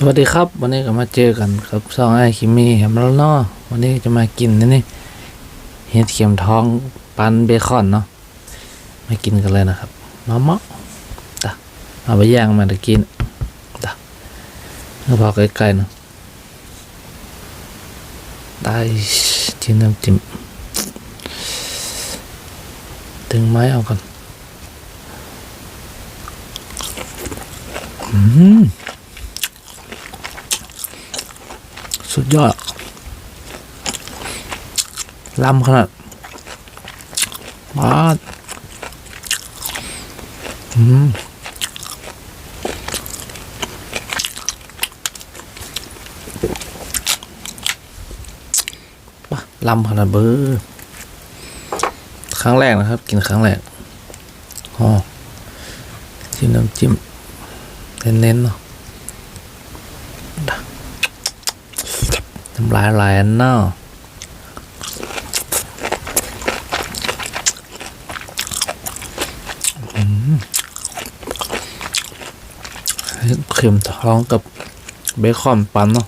สวัสดีครับ วันนี้ก็มาเจอกันครับซองไอคิมมี่แฮมแล้วเนาะวันนี้จะมากินนี่นี่เห็ดเข็มทองปันเบคอนเนาะมากินกันเลยนะครับมาเมาะตะเอาไปย่างมาตะกินตะก็พอใกล้ๆเนาะได้จิ้มน้ำจิ้มดึงไม้เอาก่อนอืม สุดยอดล้ำขนาดมาดอืมล้ำขนาดเบอร์ครั้งแรกนะครับ กินครั้งแรกอ๋อจิ้มน้ำจิ้มเน้นๆเนาะ หลายไหลอันเนาะอืมเข็มท้องกับเบคอนปันเนาะ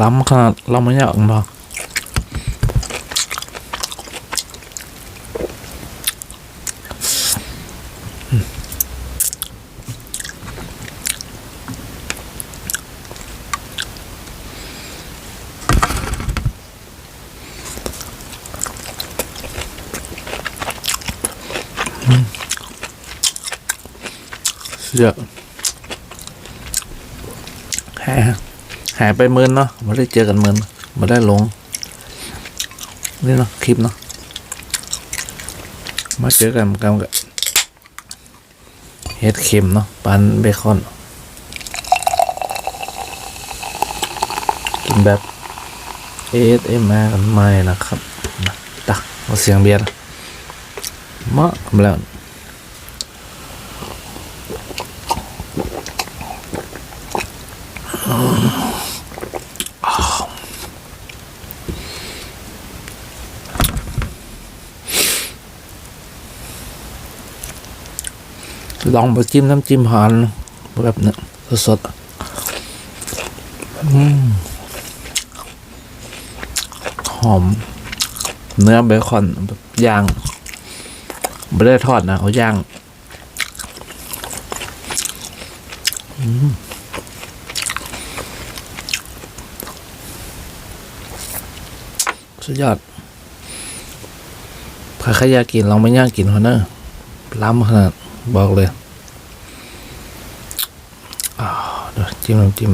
ล้ำขนาดล้ำไม่ยากเนาะสุดยอหายหายไปเมินเนาะไม่ได้เจอกันเมินไม่ได้ลง นี่เนาะคลิปเนาะมาเจอกันกันกับเฮ็ดเข็มเนาะปันเบคอน กินแบบ ASMR กันใหม่นะครับตักเอาเสียงเบียร์ มะกำลังลองไปจิ้มน้ำจิ้มหานแบบนี้สดๆหอม เนื้อเบคอนแบบย่าง ไม่ได้ทอดนะ เอาย่างอืมสุดยอดใครใครอยากกินลองไปย่างกินเขาเนอะล้ำขนาดบอกเลยอ่าเดี๋ยวจิ้มน้ำจิ้ม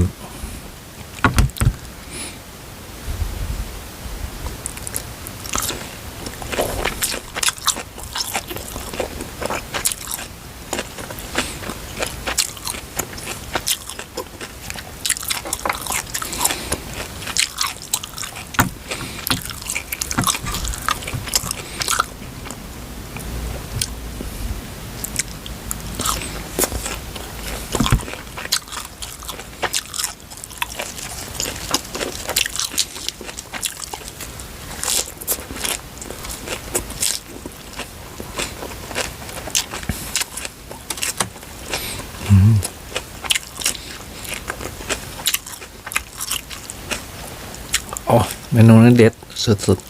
อ๋อเมนูนี้เด็ดสุดๆ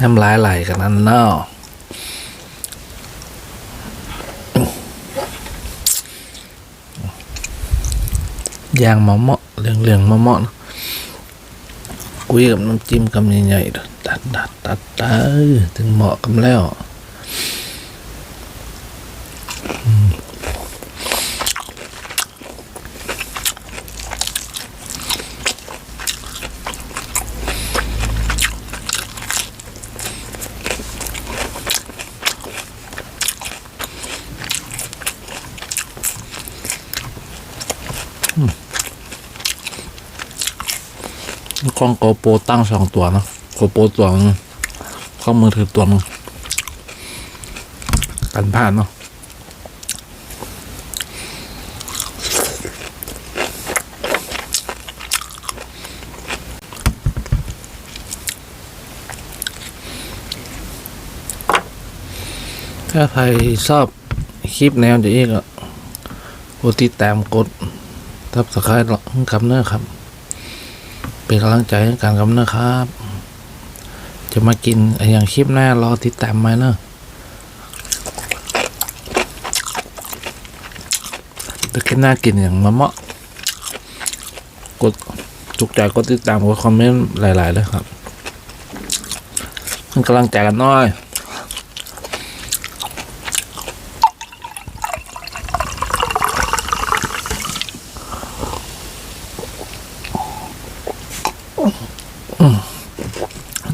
น้ำลายไหลกันนั่นเนาะยางมะเมาะเหลืองๆมะเมาะนะ กุยกับน้ำจิ้มคำใหญ่ๆตัดตัดตัดตัดถึงเหมาะกันแล้ว กล้องโกโปรตั้งสองตัวนะโกโปรตัวนึงกล้องมือถือตัวนึงกันผ่านเนาะถ้าใครชอบคลิปแนวจะอีกอะกดติดตามกดทับสไครต์หรอกเนื้ครับ เป็นกำลังใจให้การกับนะครับ จะมากินไอ้อย่างคลิปหน้ารอติดตามมาเนอะแต่ก็น่ากินอย่างมะมะกดจุกใจกดติดตามกดคอมเมนต์หลาย ๆ เลยครับเป็นกำลังใจกันน้อย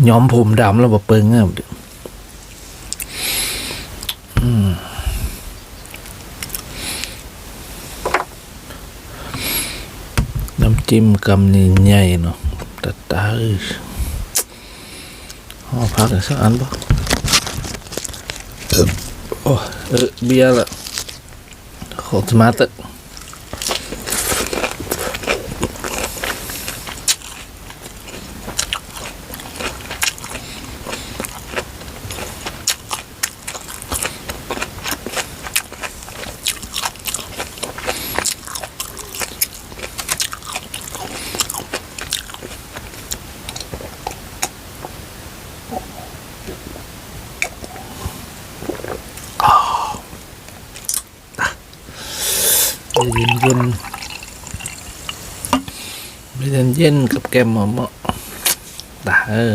ย้อมผมดำแล้วแบบเปิงเงี้ยอืมน้ำจิ้มกำนี่ใหญ่เนาะตาตาเอ้อพักสักอันปะโอ้เออเบียร์ละขอสมาร์ท เย็นเย็นไม่เย็นเย็นกับแกมหมอมตาเออ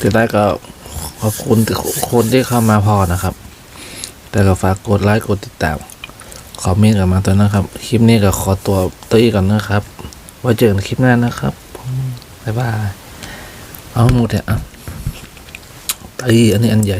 สุดท้ายก็ขอบคุณคนที่เข้ามาพอนะครับ แต่ก็ฝากกดไลค์กดติดตามคอมเมนต์กันมาตัวนะครับ คลิปนี้ก็ขอตัวตี้ก่อนนะครับไว้เจอกันคลิปหน้านะครับบ๊ายบายเอาหมดเถอะอะตีอันนี้อันใหญ่